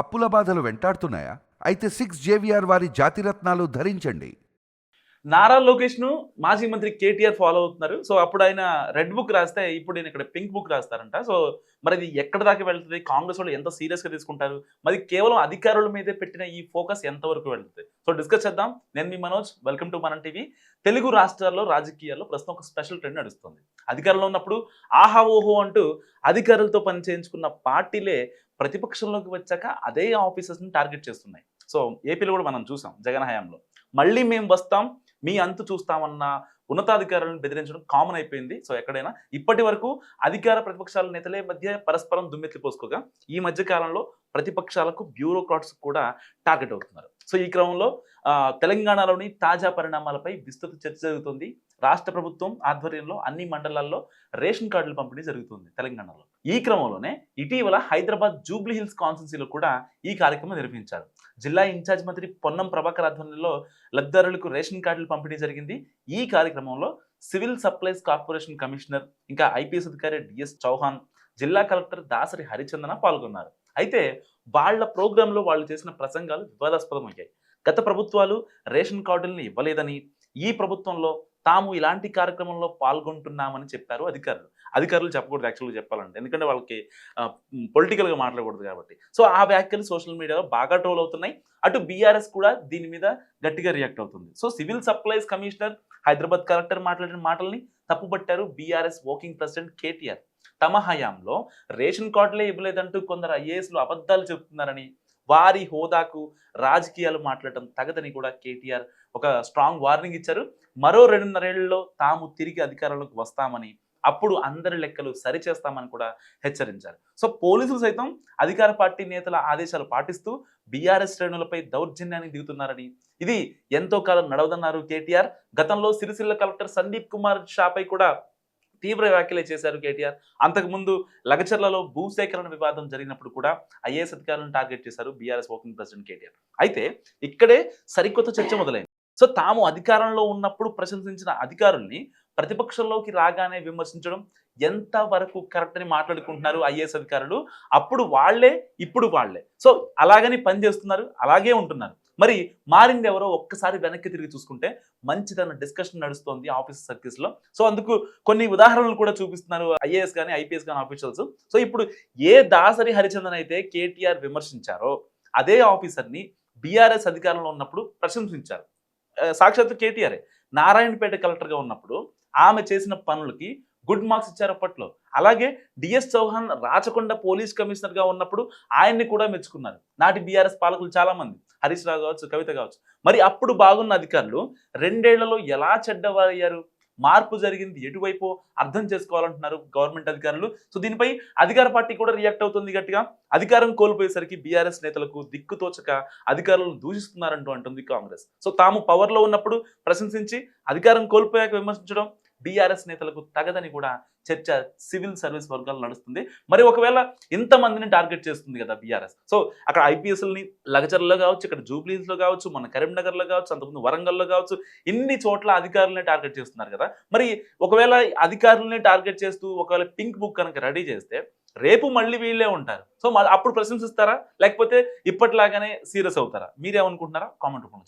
అప్పుల బాధలు వెంటాడుతున్నాయా? అయితే సిక్స్ జేవిఆర్ వారి జాతిరత్నాలు ధరించండి. నారా లోకేష్ను మాజీ మంత్రి కేటీఆర్ ఫాలో అవుతున్నారు. సో అప్పుడు ఆయన రెడ్ బుక్ రాస్తే ఇప్పుడు నేను ఇక్కడ పింక్ బుక్ రాస్తారంట. సో మరి ఇది ఎక్కడ దాకా వెళ్తుంది? కాంగ్రెస్ వాళ్ళు ఎంత సీరియస్గా తీసుకుంటారు? మరి కేవలం అధికారుల మీదే పెట్టిన ఈ ఫోకస్ ఎంతవరకు వెళ్తుంది? సో డిస్కస్ చేద్దాం. నేను మీ మనోజ్ వెల్కమ్ టు మన టీవీ. తెలుగు రాష్ట్రాల్లో రాజకీయాల్లో ప్రస్తుతం ఒక స్పెషల్ ట్రెండ్ నడుస్తుంది. అధికారంలో ఉన్నప్పుడు ఆహా ఓహో అంటూ అధికారులతో పని చేయించుకున్న పార్టీలే ప్రతిపక్షంలోకి వచ్చాక అదే ఆఫీసర్స్ని టార్గెట్ చేస్తున్నాయి. సో ఏపీలో కూడా మనం చూసాం జగన్ హయాంలో. మళ్ళీ మేము వస్తాం మీ అంతు చూస్తామన్న ఉన్నతాధికారులను బెదిరించడం కామన్ అయిపోయింది. సో ఎక్కడైనా ఇప్పటి వరకు అధికార ప్రతిపక్షాల నేతలే మధ్య పరస్పరం దుమ్మెత్తి పోసుకోగా ఈ మధ్య కాలంలో ప్రతిపక్షాలకు బ్యూరోక్రాట్స్ కూడా టార్గెట్ అవుతున్నారు. సో ఈ క్రమంలో తెలంగాణలోని తాజా పరిణామాలపై విస్తృత చర్చ జరుగుతుంది. రాష్ట్ర ప్రభుత్వం ఆధ్వర్యంలో అన్ని మండలాల్లో రేషన్ కార్డుల పంపిణీ జరుగుతుంది తెలంగాణలో. ఈ క్రమంలోనే ఇటీవల హైదరాబాద్ జూబ్లీ హిల్స్ కాన్స్టిట్యున్సీలో కూడా ఈ కార్యక్రమం నిర్వహించారు. జిల్లా ఇన్ఛార్జ్ మంత్రి పొన్నం ప్రభాకర్ ఆధ్వర్యంలో లబ్ధిదారులకు రేషన్ కార్డులు పంపిణీ జరిగింది. ఈ కార్యక్రమంలో సివిల్ సప్లైస్ కార్పొరేషన్ కమిషనర్ ఇంకా ఐపీఎస్ అధికారి డిఎస్ చౌహాన్ జిల్లా కలెక్టర్ దాసరి హరిచందన పాల్గొన్నారు. అయితే వాళ్ళ ప్రోగ్రాంలో వాళ్ళు చేసిన ప్రసంగాలు వివాదాస్పదమయ్యాయి. గత ప్రభుత్వాలు రేషన్ కార్డుల్ని ఇవ్వలేదని ఈ ప్రభుత్వంలో తాము ఇలాంటి కార్యక్రమంలో పాల్గొంటున్నామని చెప్పారు అధికారులు. అధికారులు చెప్పకూడదు యాక్చువల్గా చెప్పాలంటే. ఎందుకంటే వాళ్ళకి పొలిటికల్గా మాట్లాడకూడదు కాబట్టి. సో ఆ వ్యాఖ్యలు సోషల్ మీడియాలో బాగా ట్రోల్ అవుతున్నాయి. అటు బీఆర్ఎస్ కూడా దీని మీద గట్టిగా రియాక్ట్ అవుతుంది. So civil supplies commissioner Hyderabad collector మాట్లాడిన మాటల్ని తప్పుపట్టారు బీఆర్ఎస్ వర్కింగ్ ప్రెసిడెంట్ కేటీఆర్. తమ హయాంలో రేషన్ కార్డులే ఇవ్వలేదంటూ కొందరు ఐఏఎస్లు అబద్ధాలు చెబుతున్నారని వారి హోదాకు రాజకీయాలు మాట్లాడటం తగదని కూడా కేటీఆర్ ఒక స్ట్రాంగ్ వార్నింగ్ ఇచ్చారు. మరో రెండున్నరేళ్ళలో తాము తిరిగి అధికారంలోకి వస్తామని అప్పుడు అందరి లెక్కలు సరిచేస్తామని కూడా హెచ్చరించారు. సో పోలీసులు సైతం అధికార పార్టీ నేతల ఆదేశాలు పాటిస్తూ బీఆర్ఎస్ శ్రేణులపై దౌర్జన్యానికి దిగుతున్నారని ఇది ఎంతో కాలం నడవదన్నారు కేటీఆర్. గతంలో సిరిసిల్ల కలెక్టర్ సందీప్ కుమార్ షాపై కూడా తీవ్ర వ్యాఖ్యలే చేశారు కేటీఆర్. అంతకుముందు లగచర్లలో భూసేకరణ వివాదం జరిగినప్పుడు కూడా ఐఏఎస్ అధికారులను టార్గెట్ చేశారు బీఆర్ఎస్ వర్కింగ్ ప్రెసిడెంట్ కేటీఆర్. అయితే ఇక్కడే సరికొత్త చర్చ మొదలైంది. సో తాము అధికారంలో ఉన్నప్పుడు ప్రశంసించిన అధికారుల్ని ప్రతిపక్షంలోకి రాగానే విమర్శించడం ఎంత వరకు కరెక్ట్ అని మాట్లాడుకుంటున్నారు ఐఏఎస్ అధికారులు? అప్పుడు వాళ్ళే ఇప్పుడు వాళ్ళే. సో అలాగని పని చేస్తున్నారు అలాగే ఉంటున్నారు. మరి మారింది ఎవరో ఒక్కసారి వెనక్కి తిరిగి చూసుకుంటే మంచిదన్న డిస్కషన్ నడుస్తోంది ఆఫీస్ సర్కిల్స్లో సో అందుకు కొన్ని ఉదాహరణలు కూడా చూపిస్తున్నారు ఐఏఎస్ కానీ ఐపీఎస్ కానీ ఆఫీషియల్స్. సో ఇప్పుడు ఏ దాసరి హరిచందన్ అయితే కేటీఆర్ విమర్శించారో అదే ఆఫీసర్ని బీఆర్ఎస్ అధికారంలో ఉన్నప్పుడు ప్రశంసించారు. సాక్షాత్ కేటీఆర్. నారాయణపేట కలెక్టర్గా ఉన్నప్పుడు ఆమె చేసిన పనులకి గుడ్ మార్క్స్ ఇచ్చారు అప్పట్లో. అలాగే డిఎస్ చౌహాన్ రాచకొండ పోలీస్ కమిషనర్గా ఉన్నప్పుడు ఆయన్ని కూడా మెచ్చుకున్నారు. నాటి బీఆర్ఎస్ పాలకులు చాలా మంది హరీష్ రావు కావచ్చు కవిత కావచ్చు. మరి అప్పుడు బాగున్న అధికారులు రెండేళ్ళలో ఎలా చెడ్డవారయ్యారు? మార్పు జరిగింది. ఎటువైపు అర్థం చేసుకోవాలంటున్నారు గవర్నమెంట్ అధికారులు. సో దీనిపై అధికార పార్టీ కూడా రియాక్ట్ అవుతుంది గట్టిగా. అధికారం కోల్పోయేసరికి బీఆర్ఎస్ నేతలకు దిక్కుతోచక అధికారులను దూషిస్తున్నారంటూ అంటుంది కాంగ్రెస్. సో తాము పవర్లో ఉన్నప్పుడు ప్రశంసించి అధికారం కోల్పోయాక విమర్శించడం బీఆర్ఎస్ నేతలకు తగదని కూడా చర్చ సివిల్ సర్వీస్ వర్గాలు నడుస్తుంది. మరి ఒకవేళ ఇంతమందిని టార్గెట్ చేస్తుంది కదా బీఆర్ఎస్. సో అక్కడ ఐపీఎస్ఎల్ని లగచర్లో కావచ్చు ఇక్కడ జూబ్లీస్లో కావచ్చు మన కరీంనగర్లో కావచ్చు అంతకుముందు వరంగల్లో కావచ్చు ఇన్ని చోట్ల అధికారులనే టార్గెట్ చేస్తున్నారు కదా. మరి ఒకవేళ అధికారులనే టార్గెట్ చేస్తూ ఒకవేళ పింక్ బుక్ కనుక రెడీ చేస్తే రేపు మళ్ళీ వీళ్ళే ఉంటారు. సో అప్పుడు ప్రశంసిస్తారా? లేకపోతే ఇప్పటిలాగానే సీరియస్ అవుతారా? మీరేమనుకుంటున్నారా? కామెంట్ రూపంలో